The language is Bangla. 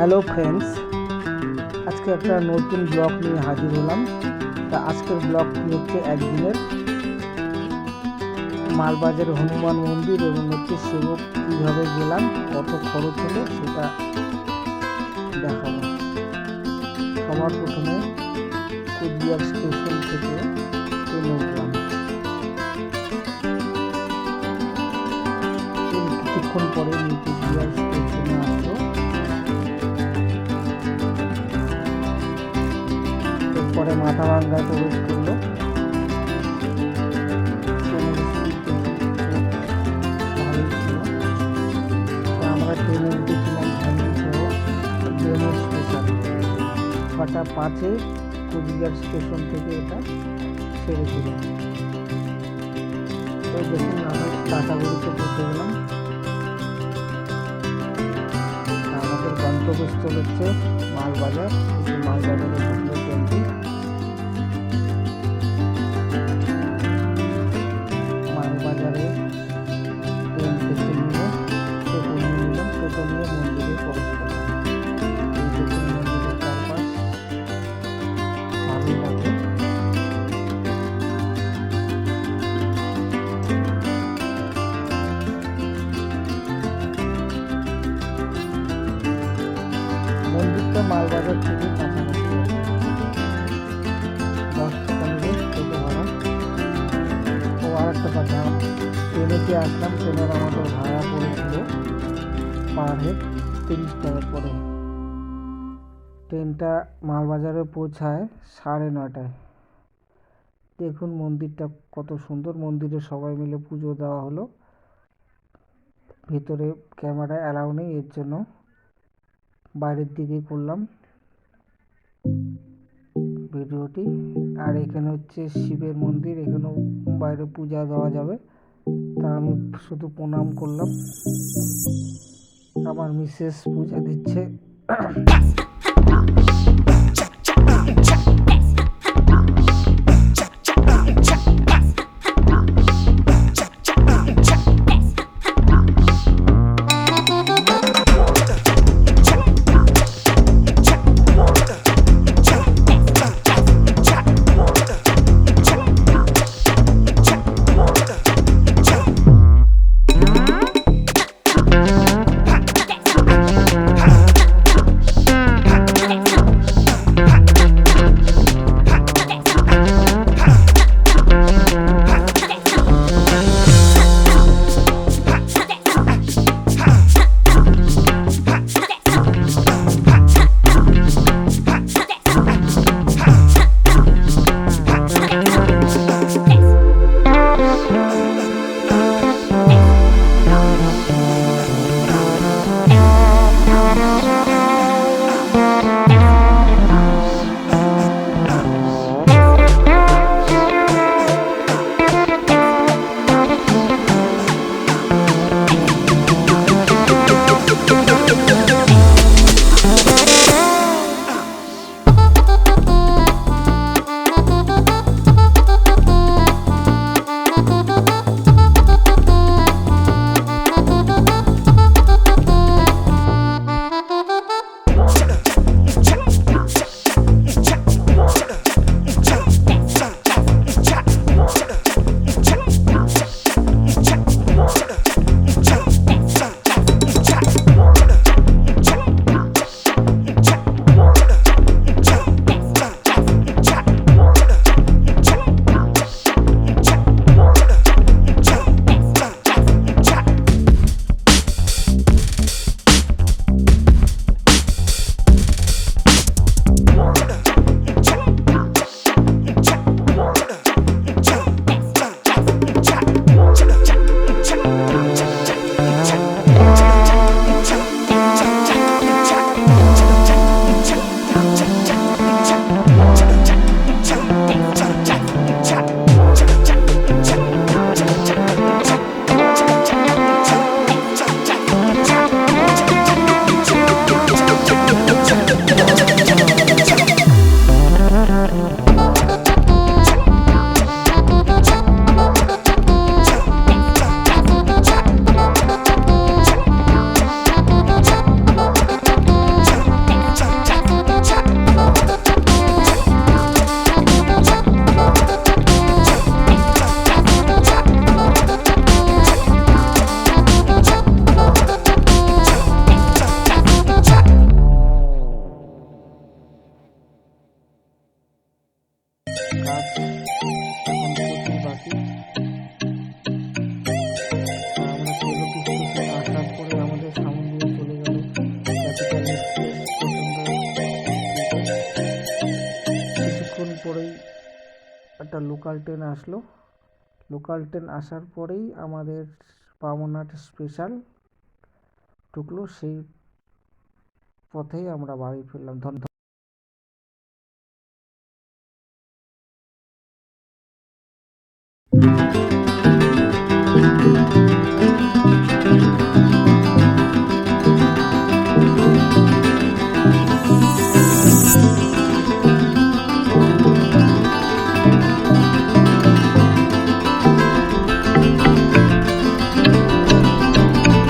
হ্যালো ফ্রেন্ডস আজকে একটা নতুন ব্লগ নিয়ে হাজির হলাম। তা আজকের ব্লগটি হচ্ছে? একদিনের মালবাজার হনুমান মন্দির এবং হচ্ছে সেবক কীভাবে গেলাম, কত খরচ হলো সেটা দেখাবো। সবার প্রথমে কুচবিহার স্টেশন থেকে ট্রেনে উঠলাম। কিছুক্ষণ পরে নিউ কুচবিহার স্টেশনে এরপরে মাথা ভাঙ্গায় প্রবেশ করল। আমরা ট্রেনে স্টেশন ছটা পাঁচে কুচবিহার স্টেশন থেকে এটা ছেড়েছিল তো দেখুন, আমরা টাটাগুড়িতে পৌঁছে গেলাম। আমাদের গন্তব্যস্থল হচ্ছে মালবাজার। এই মালবাজারে ঢুকলো ট্রেনটি। মালবাজারে ট্রেনেতে আসলাম ট্রেনের আমাদের ভাড়া পড়েছিল পার হেড তিরিশ টাকা করে। ট্রেনটা মালবাজারে পৌঁছায় সাড়ে নটায় দেখুন মন্দিরটা কত সুন্দর, মন্দিরে সবাই মিলে পুজো দেওয়া হলো। ভিতরে ক্যামেরা অ্যালাউ নেই, এর জন্য বাইরের দিকে করলাম ভিডিওটি। আর এখানে হচ্ছে শিবের মন্দির, এখানেও বাইরে পূজা দেওয়া যাবে। আমি শুধু প্রণাম করলাম। আমার মিসেস পূজা দিচ্ছে। লোকাল ট্রেন আসলো। লোকাল ট্রেন আসার পরেই আমাদের পামনাট স্পেশাল ঢুকলো। সেই পথেই আমরা বাড়ি ফিরলাম। ধন